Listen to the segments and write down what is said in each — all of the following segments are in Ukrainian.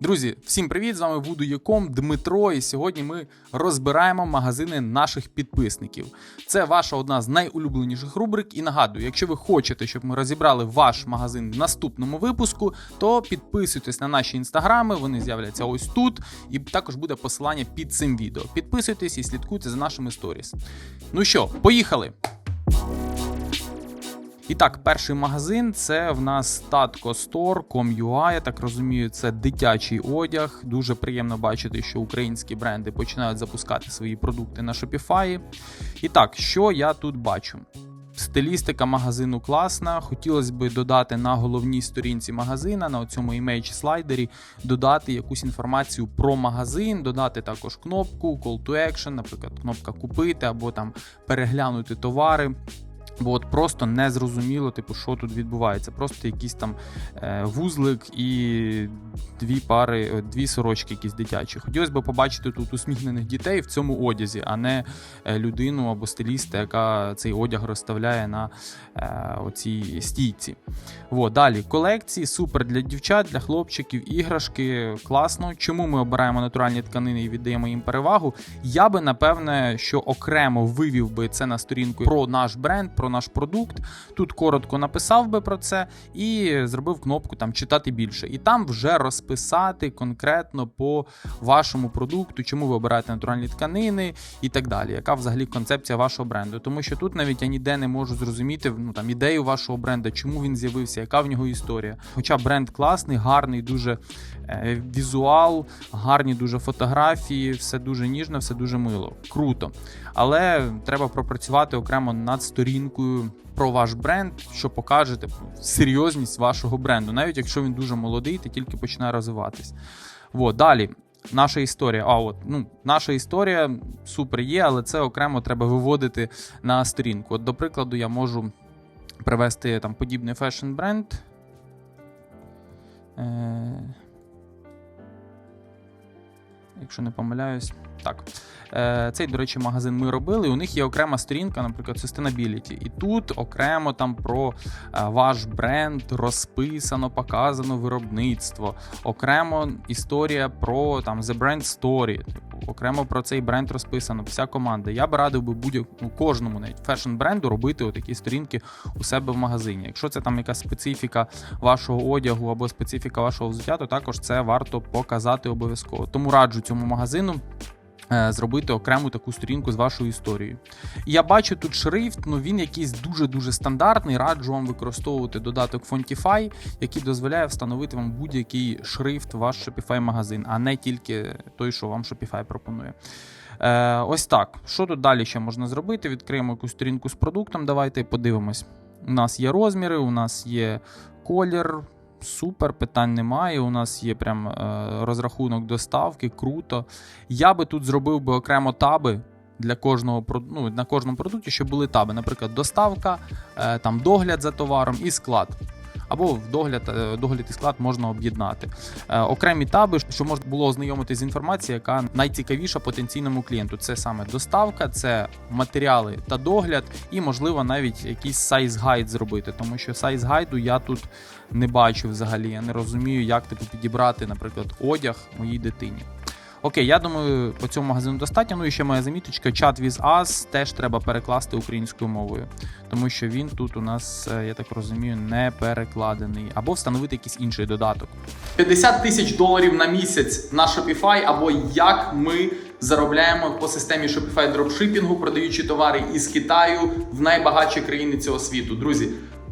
Друзі, всім привіт! З вами Яком Дмитро. І сьогодні ми розбираємо магазини наших підписників. Це ваша одна з найулюбленіших рубрик. І нагадую, якщо ви хочете, щоб ми розібрали ваш магазин в наступному випуску, то підписуйтесь на наші інстаграми, вони з'являться ось тут, і також буде посилання під цим відео. Підписуйтесь і слідкуйте за нашими сторіс. Ну що, поїхали! І так, перший магазин це в нас Tatco Store.com.ua, Я так розумію, це дитячий одяг. Дуже приємно бачити, що українські бренди починають запускати свої продукти на Shopify. І так, що я тут бачу? Стилістика магазину класна. Хотілося б додати на головній сторінці магазина, на цьому імейдж слайдері, додати якусь інформацію про магазин, додати також кнопку Call to Action, наприклад, кнопка купити або там переглянути товари. Бо от просто не зрозуміло, типу, що тут відбувається. Просто якийсь там е, вузлик і дві пари, е, дві сорочки якісь дитячі. Хотілося б побачити тут усміхнених дітей в цьому одязі, а не е, людину або стиліста, яка цей одяг розставляє на оцій стійці. От, далі колекції, супер для дівчат, для хлопчиків, іграшки. Класно. Чому ми обираємо натуральні тканини і віддаємо їм перевагу? Я би напевне, що окремо вивів би це на сторінку про наш бренд. про наш продукт. Тут коротко написав би про це і зробив кнопку там читати більше. І там вже розписати конкретно по вашому продукту, чому ви обираєте натуральні тканини і так далі. Яка взагалі концепція вашого бренду? Тому що тут навіть я ніде не можу зрозуміти ну там ідею вашого бренду, чому він з'явився, яка в нього історія. Хоча бренд класний, гарний, дуже візуал, гарні дуже фотографії, все дуже ніжно, все дуже мило. Круто. Але треба пропрацювати окремо над сторінкою про ваш бренд, що покаже типу, серйозність вашого бренду, навіть якщо він дуже молодий, ти тільки починає розвиватись. От, далі. Наша історія. А от ну наша історія супер є, але це окремо треба виводити на сторінку. От, до прикладу, я можу привести там подібний фешн бренд. Е- Якщо не помиляюсь, так. Е, Цей, до речі, магазин ми робили. У них є окрема сторінка, наприклад, Sustainability. І тут окремо там про е, ваш бренд розписано, показано виробництво, окремо історія про там The Brand Story. Типу, окремо про цей бренд розписано. Вся команда. Я би радив би будь-якому кожному навіть фешн-бренду робити отакі сторінки у себе в магазині. Якщо це там якась специфіка вашого одягу або специфіка вашого взуття, то також це варто показати обов'язково. Тому раджу цьому магазину. Е, зробити окрему таку сторінку з вашою історією. Я бачу тут шрифт, ну він якийсь дуже-дуже стандартний. Раджу вам використовувати додаток Fontify, який дозволяє встановити вам будь-який шрифт в ваш Shopify магазин, а не тільки той, що вам Shopify пропонує. Е, Ось так. Що тут далі ще можна зробити? Відкриємо якусь сторінку з продуктом. Давайте подивимось. У нас є розміри, у нас є колір. Супер, питань немає. У нас є прям е, розрахунок доставки, круто. Я би тут зробив би окремо таби для кожного ну, на кожному продукті, щоб були таби. Наприклад, доставка, е, там догляд за товаром і склад. Або в догляд е, догляд і склад можна об'єднати. Е, окремі таби, що можна було ознайомити з інформацією, яка найцікавіша потенційному клієнту. Це саме доставка, це матеріали та догляд, і, можливо, навіть якийсь сайз гайд зробити, тому що сайз гайду я тут не бачу взагалі. Я не розумію, як типу підібрати, наприклад, одяг моїй дитині. Окей, я думаю, по цьому магазину достатньо. Ну і ще моя заміточка, чат with us теж треба перекласти українською мовою, тому що він тут у нас, е, я так розумію, не перекладений. Або встановити якийсь інший додаток. 50 тисяч доларів на місяць на Shopify, або як ми заробляємо по системі Shopify дропшипінгу, продаючи товари із Китаю в найбагатші країни цього світу. Друзі.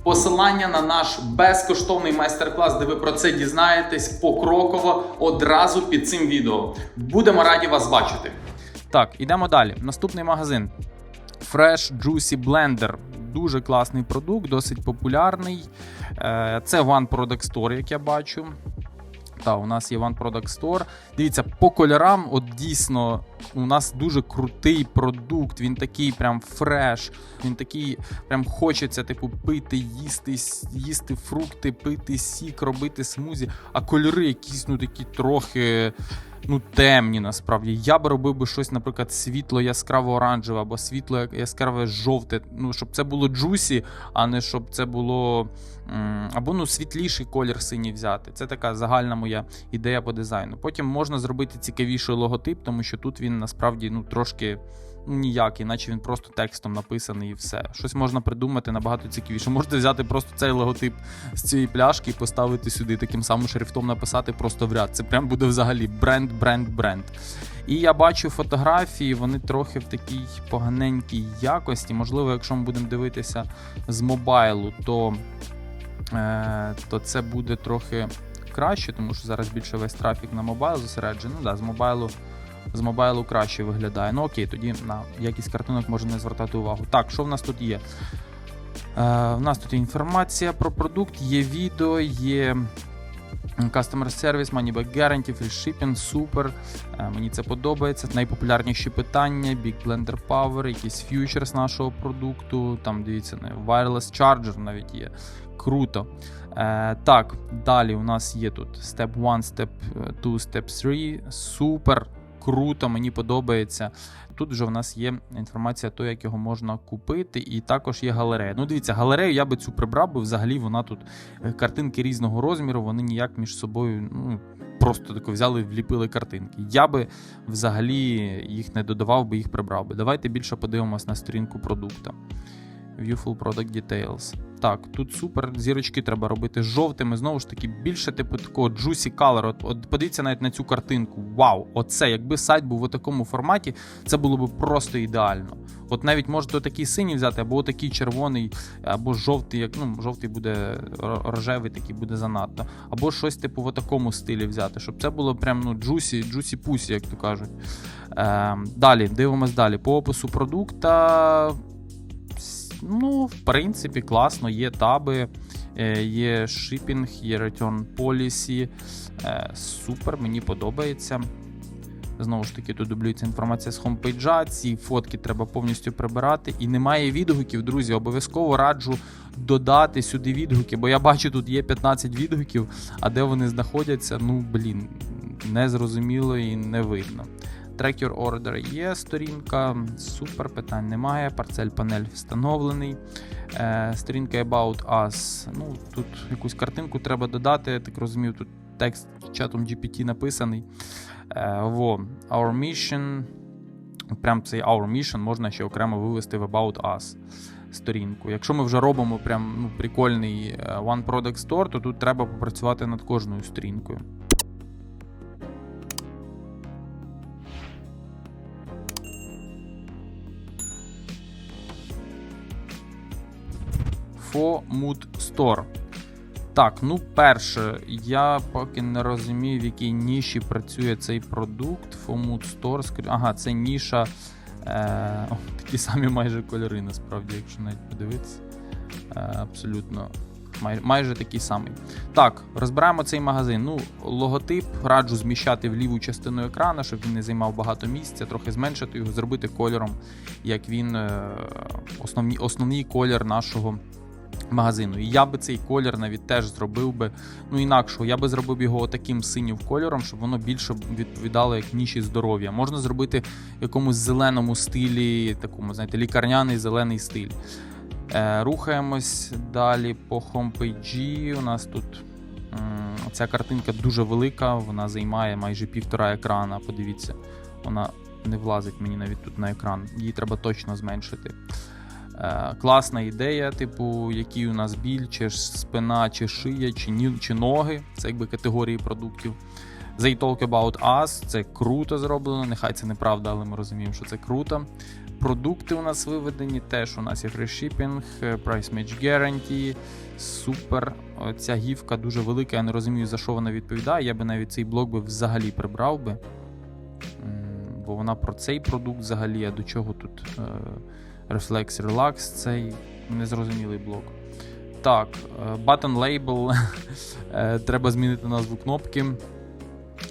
Посилання на наш безкоштовний майстер-клас, де ви про це дізнаєтесь покроково одразу під цим відео. Будемо раді вас бачити. Так, ідемо далі. Наступний магазин Fresh Juicy Blender. Дуже класний продукт, досить популярний. Е, це One Product Store, як я бачу. Та, у нас є One Product Store. Дивіться, по кольорам, от дійсно, у нас дуже крутий продукт. Він такий прям фреш. Він такий, прям хочеться, типу, пити, їсти, їсти фрукти, пити сік, робити смузі. А кольори якісь, ну такі трохи. Ну, темні насправді. Я би робив би щось, наприклад, світло яскраво оранжеве або світло яскраве жовте. Ну, щоб це було джусі, а не щоб це було. Або ну, світліший колір синій взяти. Це така загальна моя ідея по дизайну. Потім можна зробити цікавіший логотип, тому що тут він насправді ну, трошки ніякий, наче він просто текстом написаний і все. Щось можна придумати набагато цікавіше. Можете взяти просто цей логотип з цієї пляшки і поставити сюди таким самим шрифтом написати просто в ряд. Це прям буде взагалі бренд, бренд, бренд. І я бачу фотографії, вони трохи в такій поганенькій якості. Можливо, якщо ми будемо дивитися з мобайлу, то, е, то це буде трохи краще, тому що зараз більше весь трафік на мобайл зосереджений. Ну да, з мобайлу. З мобайлу краще виглядає. Ну окей, тоді на якість картинок можна не звертати увагу. Так, що в нас тут є? Е, в нас тут є інформація про продукт, є відео, є Customer Service, Money Back Guarantee, Free Shipping, супер. Е, Мені це подобається. Найпопулярніші питання: Big Blender Power, якийсь фьючерс нашого продукту. Там дивіться, не, Wireless Charger навіть є. Круто. Е, так, далі у нас є тут Step 1, Step 2, Step 3. Супер. Круто, мені подобається. Тут вже в нас є інформація, то, як його можна купити, і також є галерея. Ну, дивіться, галерею я би цю прибрав, бо взагалі вона тут е, картинки різного розміру, вони ніяк між собою ну, просто тако взяли, вліпили картинки. Я би взагалі їх не додавав, би їх прибрав би. Давайте більше подивимось на сторінку продукту. View Full Product Details. Так, тут супер. Зірочки треба робити жовтими. Знову ж таки, більше типу такого juicy color. От, от подивіться навіть на цю картинку. Вау! Оце, якби сайт був у такому форматі, це було б просто ідеально. От навіть можете такий синій взяти, або такий червоний, або жовтий, як ну, жовтий буде рожевий, такий буде занадто. Або щось типу в такому стилі взяти, щоб це було прям ну, juicy, juicy пусі, як то кажуть. Е, далі, дивимось далі. По опису продукта. Ну, в принципі, класно, є таби, е, є шипінг, є return policy. Е, Супер, мені подобається. Знову ж таки, тут дублюється інформація з хомпейджа. Ці фотки треба повністю прибирати. І немає відгуків, друзі. Обов'язково раджу додати сюди відгуки, бо я бачу, тут є 15 відгуків, а де вони знаходяться, ну блін, незрозуміло і не видно. Track Your Order є сторінка, супер, питань немає. Парцель панель встановлений. Е, сторінка About Us. Ну, Тут якусь картинку треба додати. Так розумів, тут текст чатом GPT написаний. Е, во. Our Mission. Прям цей Our Mission можна ще окремо вивести в About Us сторінку. Якщо ми вже робимо прям ну, прикольний е, One Product Store, то тут треба попрацювати над кожною сторінкою. Mood Store. Так, ну перше, я поки не розумію, в якій ніші працює цей продукт. Mood Store. Ага, це ніша. Е, о, такі самі майже кольори, насправді, якщо навіть подивитися. Е, абсолютно. Май, майже такий самий. Так, розбираємо цей магазин. Ну, логотип раджу зміщати в ліву частину екрану, щоб він не займав багато місця, трохи зменшити його, зробити кольором, як він е, основні, основний колір нашого магазину. І я би цей колір навіть теж зробив би ну інакшого. Я би зробив його таким синім кольором, щоб воно більше відповідало як ніші здоров'я. Можна зробити в якомусь зеленому стилі, такому, знаєте, лікарняний зелений стиль. Е, рухаємось далі по хомпейджі. У нас тут м, ця картинка дуже велика, вона займає майже півтора екрана. Подивіться, вона не влазить мені навіть тут на екран. Її треба точно зменшити. Е, класна ідея, типу, який у нас біль, чи спина, чи шия, чи, ні, чи ноги. Це якби категорії продуктів. They talk about us, це круто зроблено. Нехай це неправда, але ми розуміємо, що це круто. Продукти у нас виведені, теж у нас є shipping, е, price match guarantee, супер. Ця гівка дуже велика, я не розумію, за що вона відповідає. Я би навіть цей блок би взагалі прибрав би. Бо вона про цей продукт взагалі, а до чого тут е, Reflex Relax, цей незрозумілий блок. Так, е, button label. Е, Треба змінити назву кнопки.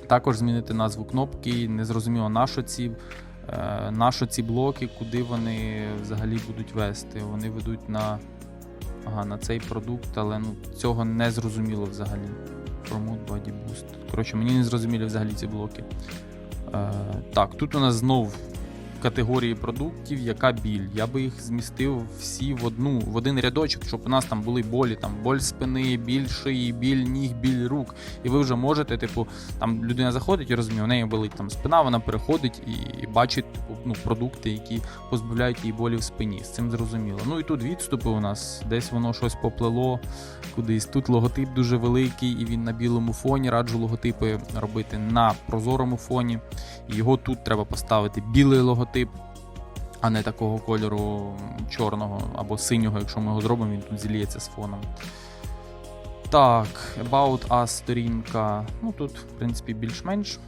Також змінити назву кнопки. Незрозуміло, на що ці, е, на що ці блоки, куди вони взагалі будуть вести. Вони ведуть на, ага, на цей продукт, але ну, цього не зрозуміло взагалі. Promote Body Boost. Коротше, мені не зрозуміли взагалі ці блоки. Так, тут у нас знов категорії продуктів, яка біль. Я би їх змістив всі в одну, в один рядочок, щоб у нас там були болі, там боль спини, біль шиї, біль ніг, біль рук. І ви вже можете, типу, там людина заходить і розуміє, у неї болить там спина, вона переходить і бачить типу, ну, продукти, які позбавляють її болі в спині. З цим зрозуміло. Ну і тут відступи у нас, десь воно щось поплило кудись. Тут логотип дуже великий, і він на білому фоні. Раджу логотипи робити на прозорому фоні. Його тут треба поставити білий логотип, а не такого кольору чорного або синього, якщо ми його зробимо, він тут зіліється з фоном. Так, About Us сторінка. Ну тут, в принципі, більш-менш.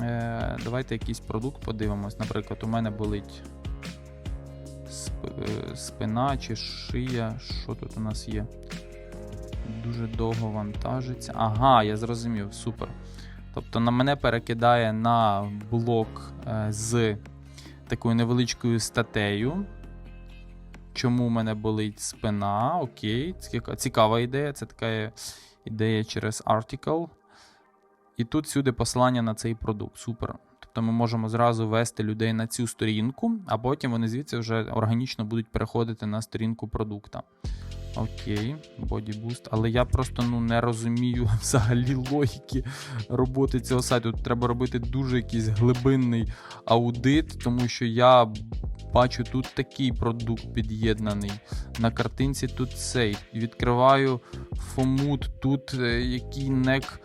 Е, давайте якийсь продукт подивимось. Наприклад, у мене болить сп- е, спина чи шия. Що тут у нас є? Дуже довго вантажиться. Ага, я зрозумів, супер. Тобто на мене перекидає на блок е, з такою невеличкою статтею. Чому в мене болить спина? Окей, цікава ідея. Це така ідея через article. І тут сюди посилання на цей продукт. Супер. Тобто ми можемо зразу вести людей на цю сторінку, а потім вони звідси вже органічно будуть переходити на сторінку продукта. Окей, бодібуст. Але я просто ну, не розумію взагалі логіки роботи цього сайту. Тут треба робити дуже якийсь глибинний аудит, тому що я бачу тут такий продукт під'єднаний. На картинці тут цей. Відкриваю фомут, тут е, який нек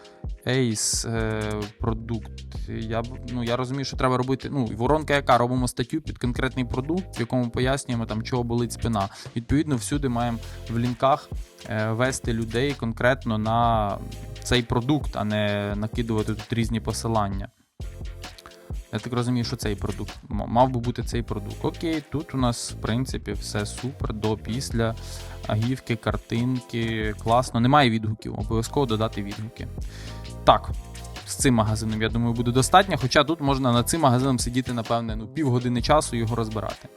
Ace е, продукт. Я, ну, я розумію, що треба робити. Ну, воронка яка робимо статтю під конкретний продукт, в якому пояснюємо, там, чого болить спина. Відповідно, всюди маємо в лінках е, вести людей конкретно на цей продукт, а не накидувати тут різні посилання. Я так розумію, що цей продукт мав би бути цей продукт. Окей, тут у нас, в принципі, все супер до після агівки, картинки. Класно. Немає відгуків, обов'язково додати відгуки. Так, з цим магазином, я думаю, буде достатньо. Хоча тут можна над цим магазином сидіти, напевне, ну, півгодини часу і його розбирати.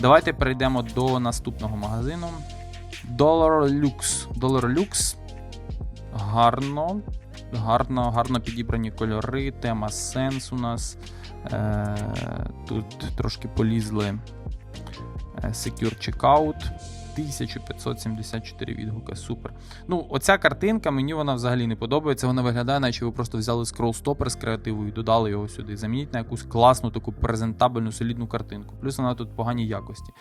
Давайте перейдемо до наступного магазину. Dollar Lux. Dollar Lux. Гарно. Гарно, гарно підібрані кольори, тема сенс у нас. Е, тут трошки полізли е, Secure Checkout. 1574 відгуки, супер. Ну, оця картинка, мені вона взагалі не подобається. Вона виглядає, наче ви просто взяли скролл-стопер з креативу і додали його сюди. Замініть на якусь класну, таку презентабельну, солідну картинку. Плюс вона тут в поганій якості.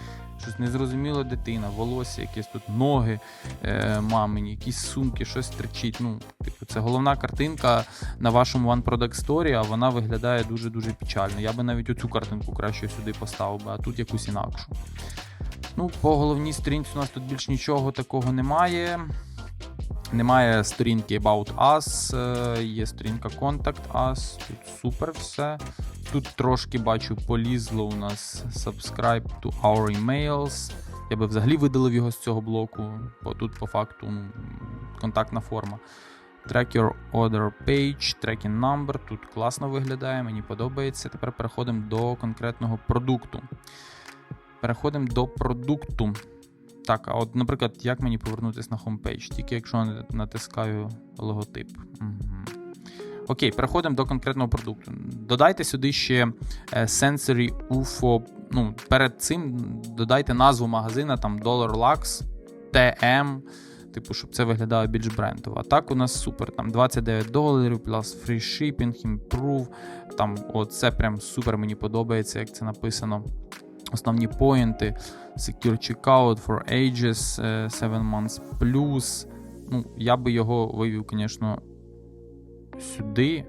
Щось незрозуміла дитина, волосся, якісь тут ноги е, мамині, якісь сумки, щось тричить. Ну, типу, це головна картинка на вашому One Product Story, а вона виглядає дуже-дуже печально. Я би навіть оцю картинку краще сюди поставив, би, а тут якусь інакшу. Ну, по головній сторінці у нас тут більш нічого такого немає. Немає сторінки About Us, е, є сторінка Contact Us, тут супер все. Тут трошки бачу полізло у нас subscribe to our emails. Я би взагалі видалив його з цього блоку, бо тут по факту контактна форма. Track your order page, tracking number. Тут класно виглядає, мені подобається. Тепер переходимо до конкретного продукту. Переходимо до продукту. Так, а от, наприклад, як мені повернутися на хомпейдж? Тільки якщо натискаю логотип. Угу. Окей, переходимо до конкретного продукту. Додайте сюди ще Sensory UFO. Ну, перед цим додайте назву магазина, там Dollar Lux, TM. Типу, щоб це виглядало більш брендово. А так у нас супер. Там 29 доларів, плюс free shipping, improve. Там, от це прям супер мені подобається, як це написано. Основні поінти. Secure Checkout for Ages, е, 7 months plus. Ну, я би його вивів, звісно, сюди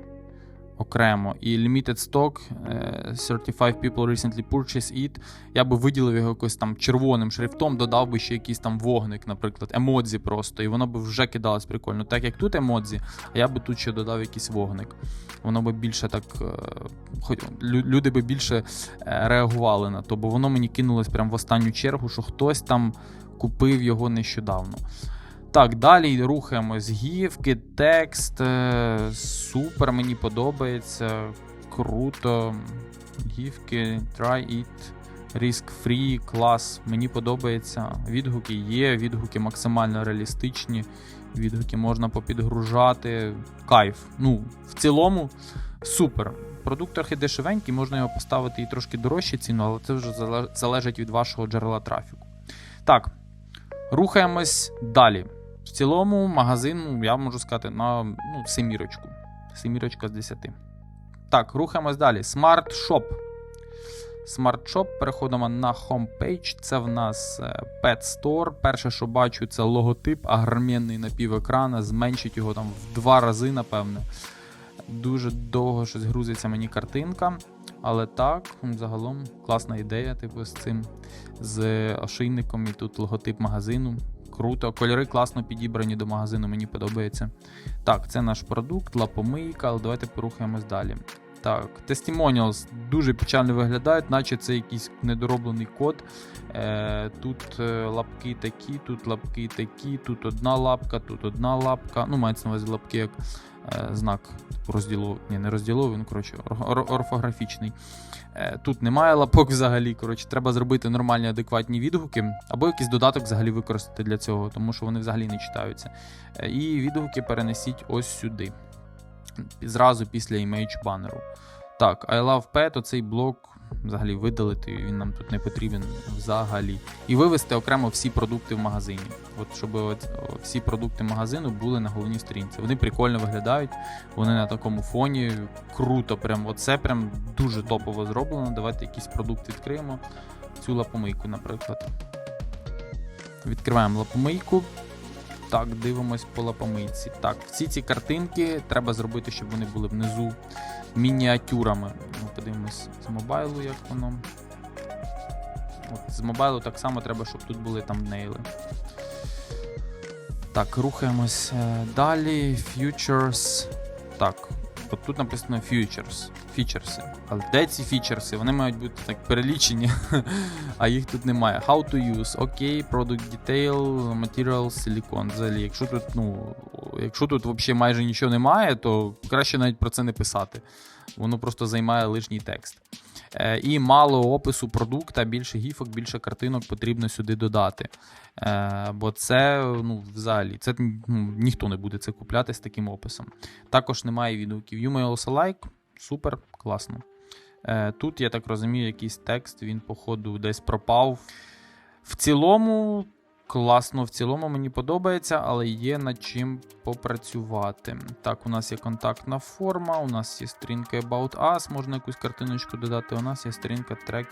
окремо. І Limited Stock, е, 35 people recently purchased it. Я би виділив його якось там червоним шрифтом, додав би ще якийсь там вогник, наприклад, емодзі просто, і воно би вже кидалось прикольно. Так як тут емодзі, а я би тут ще додав якийсь вогник. Воно би більше так. е, хоч- Люди би більше е, реагували на то, бо воно мені кинулось прямо в останню чергу, що хтось там купив його нещодавно. Так, далі рухаємось. Гівки, текст. е, Супер, мені подобається. Круто. Гівки, try it. Risk free, клас. Мені подобається. Відгуки є, відгуки максимально реалістичні. відгуки можна попідгружати. Кайф. Ну, в цілому, супер. Продукт трохи дешевенький, можна його поставити і трошки дорожче ціну, але це вже залежить від вашого джерела трафіку. Так, рухаємось далі. В цілому, магазин, я можу сказати, на ну, семірочку. Семірочка з 10. Так, рухаємось далі. Smart Shop. Переходимо на homepage. Це в нас е, Pet Store. Перше, що бачу, це логотип, агромінний напівекрана. Зменшить його там в два рази, напевне. Дуже довго щось грузиться мені картинка. Але так, загалом класна ідея, типу, з цим, з ошейником, і тут логотип магазину. Круто. Кольори класно підібрані до магазину, мені подобається. Так, це наш продукт, лапомийка, але давайте порухаємось далі. Так, Testimonials дуже печально виглядають, наче це якийсь недороблений код. Е, тут е, лапки такі, тут лапки такі, тут одна лапка, тут одна лапка. Ну, мається на увазі лапки як знак розділовий. Ні, не розділовий, ну коротше, ор- ор- орфографічний. Е, тут немає лапок взагалі. Коротше, треба зробити нормальні адекватні відгуки, або якийсь додаток взагалі використати для цього, тому що вони взагалі не читаються. Е, і відгуки перенесіть ось сюди. Зразу після імейдж банеру. Так, I love pet, оцей блок взагалі видалити, він нам тут не потрібен взагалі. І вивести окремо всі продукти в магазині. От щоб от, всі продукти магазину були на головній сторінці. Вони прикольно виглядають, вони на такому фоні. Круто, прям оце прям дуже топово зроблено. Давайте якийсь продукт відкриємо. Цю лапомийку, наприклад. Відкриваємо лапомийку. Так, дивимось по лапомийці. Так, всі ці картинки треба зробити, щоб вони були внизу мініатюрами. Ми подивимось з мобайлу, як воно. От, з мобайлу так само треба, щоб тут були тамнейли. Так, рухаємось е, далі. Futures. Так, от тут написано Futures. Фічерси. Але де ці фічерси? Вони мають бути так перелічені, а їх тут немає. How to use, окей, product detail, material, silicon. Взагалі, якщо тут, ну, якщо тут взагалі майже нічого немає, то краще навіть про це не писати. Воно просто займає лишній текст. Е, і мало опису продукта, більше гіфок, більше картинок потрібно сюди додати. Е, бо це, ну, взагалі, це ну, ніхто не буде це купляти з таким описом. Також немає відгуків. You may also like. Супер, класно. Е, тут, я так розумію, якийсь текст, він, походу, десь пропав. В цілому, класно, в цілому мені подобається, але є над чим попрацювати. Так, у нас є контактна форма, у нас є сторінка About Us, можна якусь картиночку додати. У нас є сторінка Track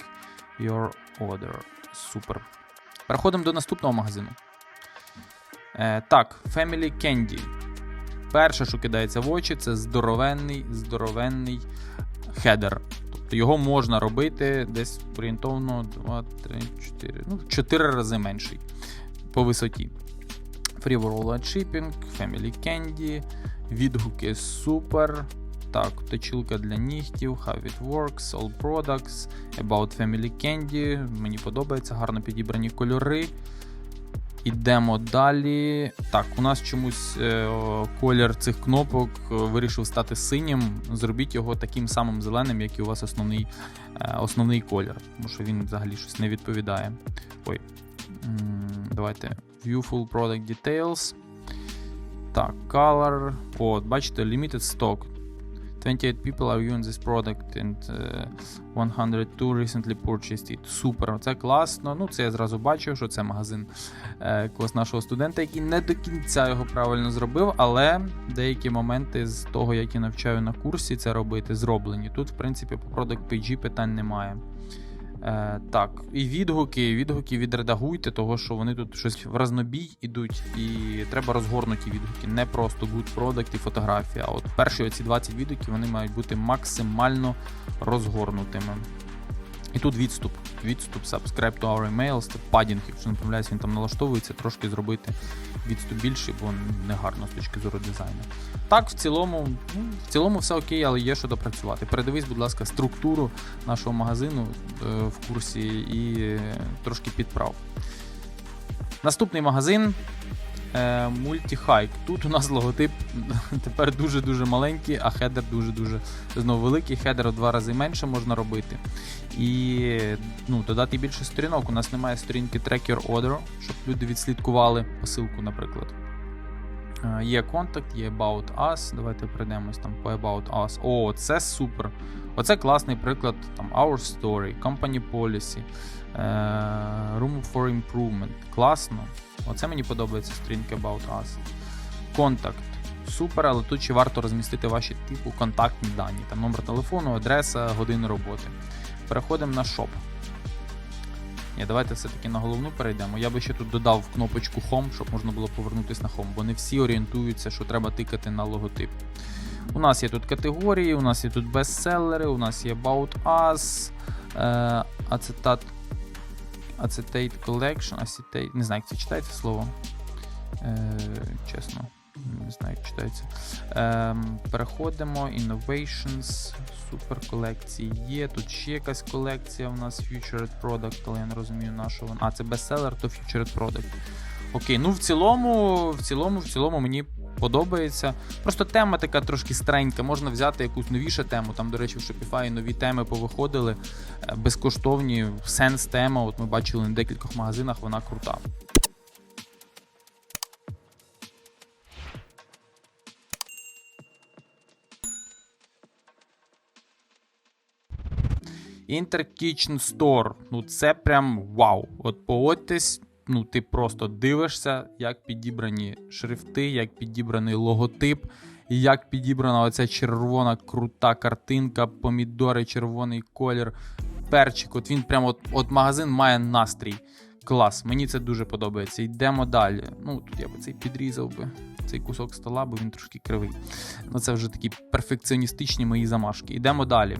Your Order. Супер. Переходимо до наступного магазину. Е, так, Family Candy. Перше, що кидається в очі, це здоровенний, здоровенний хедер. Тобто його можна робити десь орієнтовно 2, 3, 4, ну, 4 рази менший по висоті. World Shipping, Family Candy, відгуки супер. Так, точилка для нігтів, How It Works, All Products, About Family Candy. Мені подобається, гарно підібрані кольори. Ідемо далі. Так, у нас чомусь е, колір цих кнопок е, вирішив стати синім. Зробіть його таким самим зеленим, як і у вас основний, е, основний колір. Тому що він взагалі щось не відповідає. Ой. Давайте. View full product details. Так, color. От, бачите, limited stock. 28 people are using this product and uh, 102 recently purchased it. Супер, це класно. Ну, це я зразу бачив, що це магазин е, якогось нашого студента, який не до кінця його правильно зробив, але деякі моменти з того, як я навчаю на курсі це робити, зроблені. Тут, в принципі, по product PG питань немає. Е, так, і відгуки. Відгуки відредагуйте, того що вони тут щось в разнобій ідуть, і треба розгорнуті відгуки, не просто good product і фотографія. А от перші оці 20 відгуків вони мають бути максимально розгорнутими. І тут відступ. Відступ, subscribe to our emails, це падінг, якщо не помиляюсь, він там налаштовується, трошки зробити відступ більший, бо не гарно з точки зору дизайну. Так, в цілому, ну, в цілому все окей, але є що допрацювати. Передивись, будь ласка, структуру нашого магазину е, в курсі і е, трошки підправ. Наступний магазин е, Multihike. Тут у нас логотип тепер дуже-дуже маленький, а хедер дуже-дуже знову великий. Хедер в два рази менше можна робити. І ну, додати більше сторінок. У нас немає сторінки Track Your Order, щоб люди відслідкували посилку, наприклад. Е, Є контакт, є About Us. Давайте пройдемось там по About Us. О, це супер. Оце класний приклад там Our Story, Company Policy, Room for Improvement. Класно. Оце мені подобається сторінки About Us. Контакт. Супер, але тут ще варто розмістити ваші типу контактні дані. Там номер телефону, адреса, години роботи. Переходимо на шоп. Ні, давайте все-таки на головну перейдемо. Я би ще тут додав кнопочку Home, щоб можна було повернутися на Home, бо не всі орієнтуються, що треба тикати на логотип. У нас є тут категорії, у нас є тут бестселери, у нас є About Us, е, Acetate, Collection, Acetate, не знаю, як це читається слово. Е, чесно, не знаю, як читається. Е, переходимо, Innovations, супер колекції є. Тут ще якась колекція у нас Futured Product, але я не розумію, на що вона. А, це бестселер, то Futured Product. Окей, ну в цілому, в цілому, в цілому мені подобається. Просто тема така трошки старенька. Можна взяти якусь новішу тему. Там, до речі, в Shopify нові теми повиходили. е, Безкоштовні, сенс тема. От ми бачили на декількох магазинах, вона крута. Inter Kitchen Store. Ну це прям вау. От погодьтесь, ну ти просто дивишся, як підібрані шрифти, як підібраний логотип, як підібрана оця червона крута картинка, помідори, червоний колір, перчик. От він прям от, от магазин має настрій. Клас, мені це дуже подобається. Йдемо далі. Ну, тут я би цей підрізав би. Цей кусок стола, бо він трошки кривий. Ну, це вже такі перфекціоністичні мої замашки. Йдемо далі.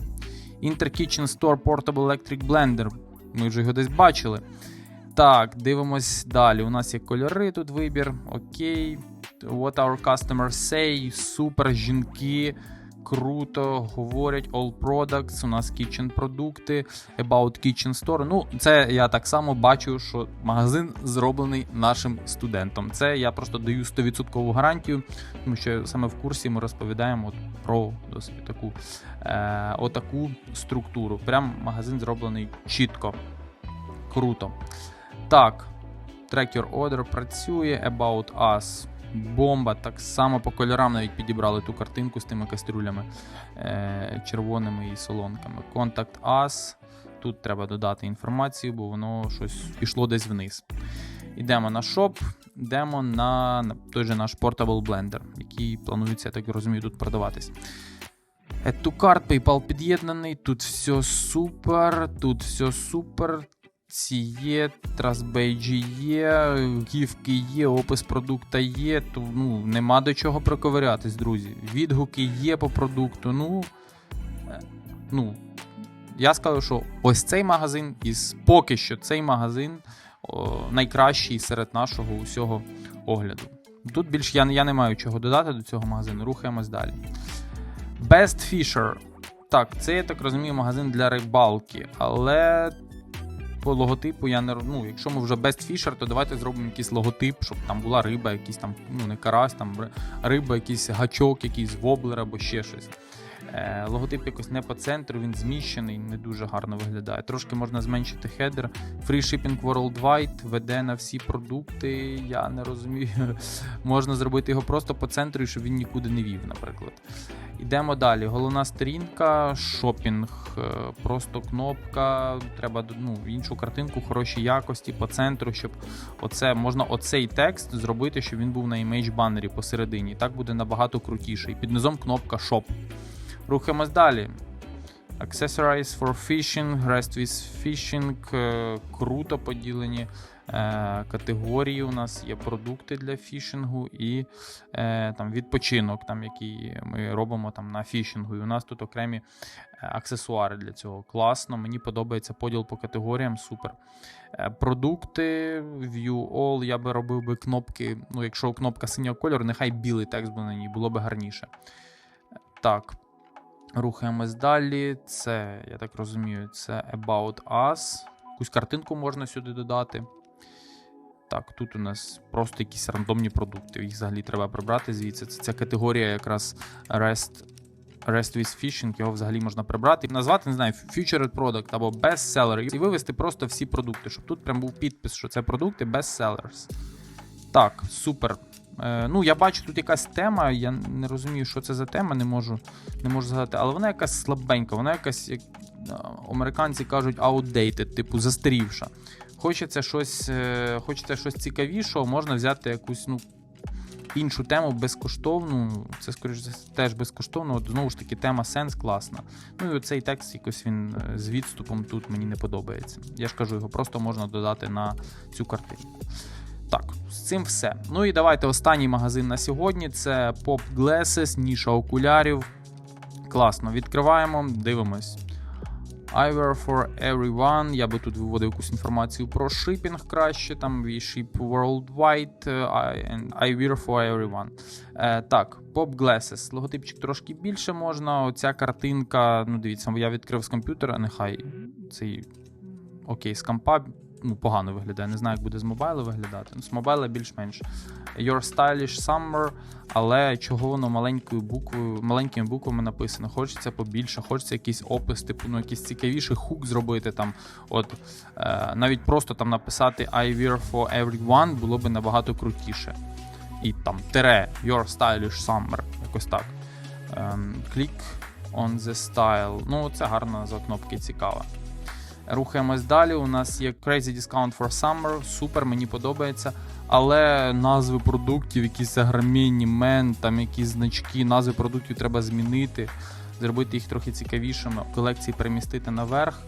Inter Kitchen Store Portable Electric Blender. Ми вже його десь бачили. Так, дивимось далі. У нас є кольори, тут вибір. Окей. What our customers say. Супер, жінки. Круто, говорять all products, у нас kitchen продукти, about kitchen store. Ну, це я так само бачу, що магазин зроблений нашим студентом. Це я просто даю 100% гарантію, тому що саме в курсі ми розповідаємо от про досить таку, е, отаку структуру. Прям магазин зроблений чітко. Круто. Так, Track Your Order працює, About Us. Бомба, так само по кольорам навіть підібрали ту картинку з тими кастрюлями е, червоними і солонками. Contact Us. Тут треба додати інформацію, бо воно щось пішло десь вниз. Йдемо на шоп, йдемо на, на той же наш Portable Blender, який планується, я так розумію, тут продаватись. To cart, PayPal під'єднаний, тут все супер, тут все супер. Ці є, Trustbage є, гівки є, опис продукта є, то ну, нема до чого проковирятись, друзі. Відгуки є по продукту. Ну, е, ну, я скажу, що ось цей магазин, із поки що цей магазин о, найкращий серед нашого усього огляду. Тут більш я, я не маю чого додати до цього магазину. Рухаємось далі. Best Fisher. Так, це я так розумію, магазин для рибалки, але по логотипу я не ну, якщо ми вже Best Fisher, то давайте зробимо якийсь логотип, щоб там була риба, якийсь там, ну не карась, там риба, якийсь гачок, якийсь воблер або ще щось. Е, логотип якось не по центру, він зміщений, не дуже гарно виглядає. Трошки можна зменшити хедер. Free Shipping Worldwide веде на всі продукти. Я не розумію. можна зробити його просто по центру, щоб він нікуди не вів, наприклад. Йдемо далі. Головна сторінка, шопінг, е, просто кнопка. Треба ну, іншу картинку хорошій якості по центру, щоб оце можна оцей текст зробити, щоб він був на імейдж банері посередині. Так буде набагато крутіше. І під низом кнопка Shop. Рухаємось далі. Accessorize for Fishing, Rest with Fishing. Круто поділені е, категорії. У нас є продукти для фішингу і е, там, відпочинок, там, який ми робимо там, на фішингу. І у нас тут окремі е, аксесуари для цього. Класно, мені подобається поділ по категоріям, супер. Продукти, View All, я би робив би кнопки. Ну, якщо кнопка синього кольору, нехай білий текст буде на ній, було би гарніше. Так. Рухаємось далі. Це, я так розумію, це About Us. Якусь картинку можна сюди додати. Так, тут у нас просто якісь рандомні продукти. Їх взагалі треба прибрати звідси. Це ця категорія якраз REST, REST with Fishing, його взагалі можна прибрати. Назвати, не знаю, Featured Product або Bestseller. І вивести просто всі продукти, щоб тут прям був підпис, що це продукти Bestsellers. Так, супер. Е, ну, я бачу тут якась тема, я не розумію, що це за тема, не можу, не можу згадати, але вона якась слабенька, вона якась, як е, американці кажуть, outdated, типу застарівша. Хочеться щось, е, хочеться щось цікавішого, можна взяти якусь ну, іншу тему безкоштовну. Це, скоріш теж безкоштовно. От, знову ж таки, тема сенс класна. Ну і оцей текст якось він з відступом тут мені не подобається. Я ж кажу, його просто можна додати на цю картинку. Так, з цим все. Ну і давайте останній магазин на сьогодні. Це Pop Glasses, ніша окулярів. Класно, відкриваємо, дивимось. Eyewear for everyone. Я би тут виводив якусь інформацію про шипінг краще. Там we ship worldwide е, and Eyewear for everyone. Е, так, Pop Glasses. Логотипчик трошки більше можна. Оця картинка. Ну, дивіться, я відкрив з комп'ютера, нехай цей окей, з компа ну, погано виглядає. Не знаю, як буде з мобайла виглядати. Ну, з мобайла більш-менш. Your Stylish Summer, але чого воно маленькою буквою, маленькими буквами написано. Хочеться побільше, хочеться якийсь опис, типу, ну, якийсь цікавіший хук зробити там. От е, навіть просто там написати I wear for everyone було би набагато крутіше. І там тире Your Stylish Summer, якось так. Ем, Click on the style. Ну, це гарна за кнопки цікава. Рухаємось далі. У нас є Crazy Discount for Summer. Супер, мені подобається. Але назви продуктів, якісь агромінні, мен, там якісь значки, назви продуктів треба змінити, зробити їх трохи цікавішими, колекції перемістити наверх.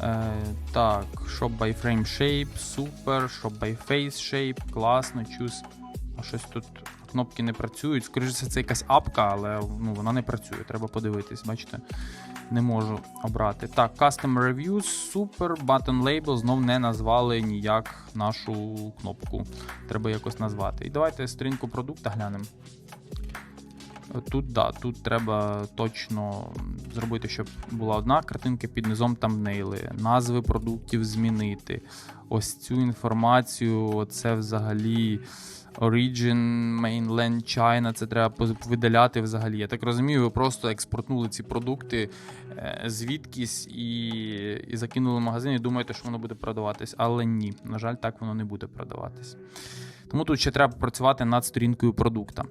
Е, так, Shop by Frame Shape, супер, Shop by Face Shape, класно, чус. А щось тут кнопки не працюють. Скоріше це якась апка, але ну, вона не працює. Треба подивитись, бачите? Не можу обрати. Так, Custom Reviews, супер. Button Label знов не назвали ніяк нашу кнопку. Треба якось назвати. І давайте сторінку продукта глянемо. Тут, да, тут треба точно зробити, щоб була одна картинка під низом тамнейли, назви продуктів змінити. Ось цю інформацію, це взагалі Origin, Mainland China, це треба видаляти взагалі. Я так розумію, ви просто експортнули ці продукти е, звідкись і, і закинули в магазин і думаєте, що воно буде продаватись. Але ні, на жаль, так воно не буде продаватись. Тому тут ще треба працювати над сторінкою продукта.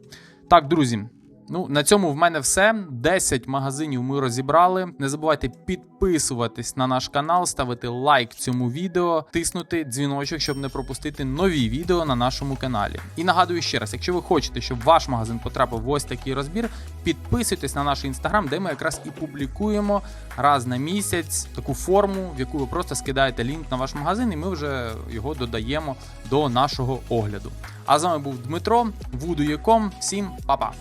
Так, друзі. Ну, на цьому в мене все. 10 магазинів ми розібрали. Не забувайте підписуватись на наш канал, ставити лайк цьому відео, тиснути дзвіночок, щоб не пропустити нові відео на нашому каналі. І нагадую ще раз: якщо ви хочете, щоб ваш магазин потрапив в ось такий розбір, підписуйтесь на наш інстаграм, де ми якраз і публікуємо раз на місяць таку форму, в яку ви просто скидаєте лінк на ваш магазин, і ми вже його додаємо до нашого огляду. А з вами був Дмитро, Вудуєком Всім па-па!